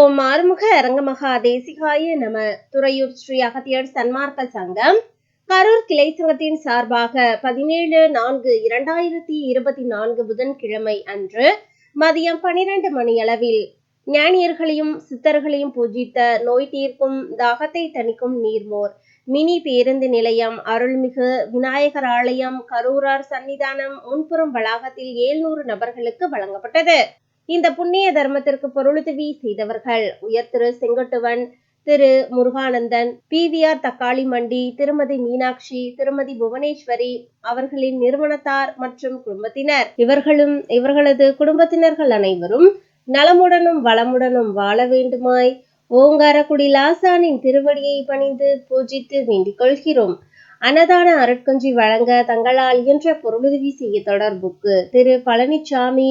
ஓம் ஆறுமுக அரங்கமகா தேசிகாய நம. துறையூர் ஸ்ரீ அகத்தியர் சன்மார்க்க சங்கம். கரூர் கிளை சங்கத்தின் சார்பாக பதினேழு நான்கு இரண்டாயிரத்தி இருபத்தி நான்கு புதன்கிழமை அன்று மதியம் பனிரெண்டு மணியளவில் ஞானியர்களையும் சித்தர்களையும் பூஜித்த நோய் தீர்க்கும் தாகத்தை தணிக்கும் நீர்மோர் மினி பேருந்து நிலையம் அருள்மிகு விநாயகர் ஆலயம் கரூரார் சன்னிதானம் முன்புறம் வளாகத்தில் ஏழ்நூறு நபர்களுக்கு வழங்கப்பட்டது. இந்த புண்ணிய தர்மத்திற்கு பொருளுதவி செய்தவர்கள். உயர் திரு செங்கட்டுவன் திரு முருகானந்தன் பிவிஆர் தக்காளி மண்டி திருமதி மீனாட்சி திருமதி புவனேஸ்வரி அவர்களின் நிறுவனத்தார் மற்றும் குடும்பத்தினர். இவர்களும் இவர்களது குடும்பத்தினர்கள் அனைவரும் நலமுடனும் வளமுடனும் வாழ வேண்டுமாய் ஓங்காரக்குடி லாசானின் திருவடியை பணிந்து பூஜித்து வேண்டிக் கொள்கிறோம். அன்னதான அருட்கஞ்சி வழங்க தங்களால் இயன்ற பொருளுதவி செய்ய தொடர்புக்கு திரு பழனிசாமி